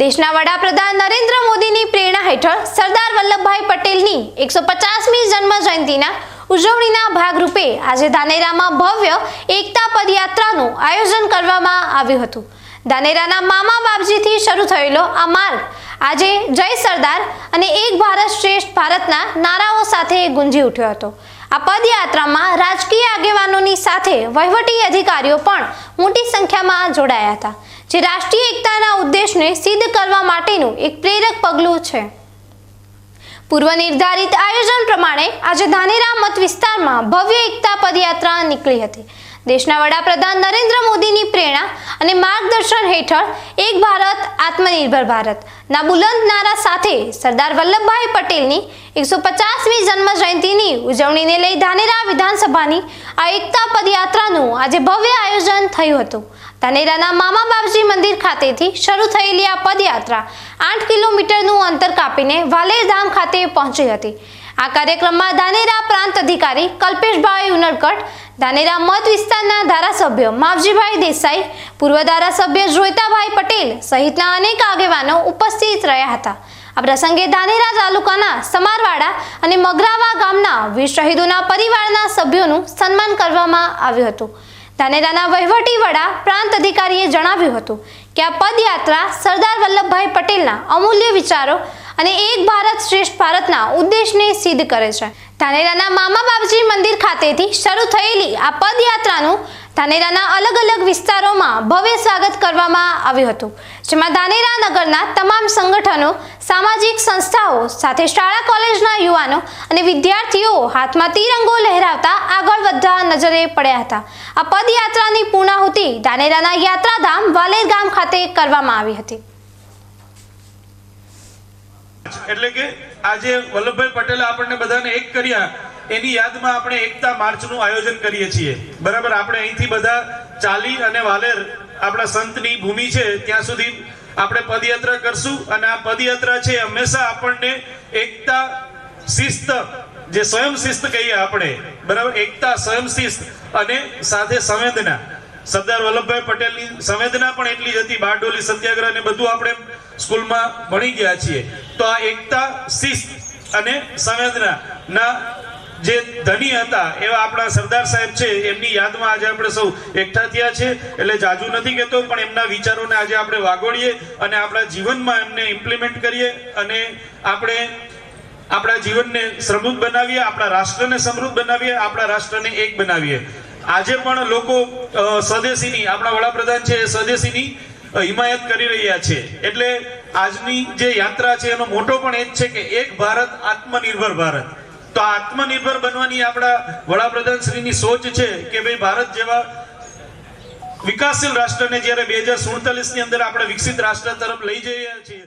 દેશના વડાપ્રધાન નરેન્દ્ર મોદીની પ્રેરણા હેઠળ સરદાર વલ્લભભાઈ પટેલની એકસો પચાસમી જન્મ જયંતિના ઉજવણીના ભાગરૂપે આજે ધાનેરામાં ભવ્ય એકતા પદયાત્રાનું આયોજન કરવામાં આવ્યું હતું. ધાનેરાના મામા બાપજીથી શરૂ થયેલો આ માર્ગ આજે જય સરદાર અને એક ભારત શ્રેષ્ઠ ભારતના નારાઓ સાથે ગુંજી ઉઠ્યો હતો. આ પદયાત્રામાં રાજકીય આગેવાનોની સાથે વહીવટી અધિકારીઓ પણ મોટી સંખ્યામાં જોડાયા હતા. જે રાષ્ટ્રીય એકતાના ઉદ્દેશને સિદ્ધ કરવા માટેનું એક પ્રેરક પગલું છે. પૂર્વ નિર્ધારિત આયોજન પ્રમાણે આજે ધાનેરા મત વિસ્તારમાં ભવ્ય એકતા પદયાત્રા નીકળી હતી. દેશના વડાપ્રધાન નરેન્દ્ર મોદીની પ્રેરણા અને માર્ગદર્શન હેઠળ એક ભારત, આત્મનિર્ભર ભારત. ના બુલંદ નારા સાથે સરદાર વલ્લભભાઈ પટેલની એકસો પચાસમી જન્મ જયંતિની ઉજવણીને લઈ ધાનેરા વિધાનસભાની આ એકતા પદયાત્રાનું આજે ભવ્ય આયોજન થયું હતું. ધાનેરાના મામા બાપજી મંદિર ખાતેથી શરૂ થયેલી આ પદયાત્રા આઠ કિલોમીટરનું અંતર કાપીને વાલેર ધામ ખાતે પહોંચી હતી. આ કાર્યક્રમમાં ધાનેરા પ્રાંત અધિકારી કલ્પેશભાઈ ઉનડકટ ધાનેરા મત વિસ્તારના ધારાસભ્ય માવજીભાઈ દેસાઈ, પૂર્વ ધારાસભ્ય જોઈતાભાઈ પટેલ સહિતના અનેક આગેવાનો ઉપસ્થિત રહ્યા હતા. આ પ્રસંગે ધાનેરા તાલુકાના સમારવાડા અને મગરાવા ગામના વીર શહીદોના પરિવારના સભ્યોનું સન્માન કરવામાં આવ્યું હતું. ધાનેરાના વહીવટી વડા પ્રાંત અધિકારીએ જણાવ્યું હતું કે આ પદયાત્રા સરદાર વલ્લભભાઈ પટેલના અમૂલ્ય વિચારો અને એક ભારત શ્રેષ્ઠ ભારતના ઉદ્દેશને સિદ્ધ કરે છે. ધાનેરાના મામા બાપજી મંદિર ખાતેથી શરૂ થયેલી આ પદયાત્રાનું ધાનેરાના અલગ અલગ વિસ્તારોમાં ભવ્ય સ્વાગત કરવામાં આવ્યું હતું, જેમાં ધાનેરા નગરના તમામ સંગઠનો, સામાજિક સંસ્થાઓ સાથે શાળા કોલેજના યુવાનો અને વિદ્યાર્થીઓ હાથમાં તિરંગો લહેરાવતા આગળ વધતા નજરે પડ્યા હતા. આ પદયાત્રાની પૂર્ણાહુતિ ધાનેરાના યાત્રાધામ વાલેર ગામ ખાતે કરવામાં આવી હતી. એટલે કે આજે વલ્લભભાઈ પટેલે આપણને બધાને એક કર્યા, એની યાદમાં આપણે એકતા માર્ચનું આયોજન કરીએ છીએ. બરાબર, આપણે અહીંથી બધા ચાલી અને વાલેર આપણા સંતની ભૂમિ છે, ત્યાં સુધી આપણે પદયાત્રા કરશું અને આ પદયાત્રા છે હંમેશા આપણને એકતા શિસ્ત, જે સ્વયં શિસ્ત કહીએ આપણે. બરાબર, એકતા સ્વયં શિસ્ત અને સાથે સંવેદના. સરદાર વલ્લભભાઈ પટેલની સંવેદના પણ એટલી જ હતી, બારડોલી, સત્યાગ્રહ ને બધું આપણે સ્કૂલમાં ભણી ગયા છીએ. તો આ એકતા, શિસ્ત અને સંવેદના ના જે ધની હતા, એવા આપણા સરદાર સાહેબ છે, એમની યાદમાં આજે આપણે સૌ એકઠા થયા છે. એટલે જાજુ નથી કહેતો, પણ એમના વિચારોને આજે આપણે વાગોળીએ અને આપણા જીવનમાં એમને ઇમ્પ્લિમેન્ટ કરીએ અને આપણે આપણા જીવનને સમૃદ્ધ બનાવીએ, આપણા રાષ્ટ્રને સમૃદ્ધ બનાવીએ, આપણા રાષ્ટ્રને એક બનાવીએ. આજે પણ લોકો સ્વદેશીની, આપણા વડાપ્રધાન છે, એ સ્વદેશીની હિમાયત કરી રહ્યા છે. એટલે આજની જે યાત્રા છે, એનો મોટો પણ એ જ છે કે એક ભારત, આત્મનિર્ભર ભારત. તો આત્મનિર્ભર બનવાની આપણા વડાપ્રધાન શ્રીની સોચ છે કે ભાઈ ભારત જેવા વિકાસશીલ રાષ્ટ્રને જ્યારે બે હજાર સુડતાલીસની અંદર આપણે વિકસિત રાષ્ટ્ર તરફ લઈ જઈ રહ્યા છીએ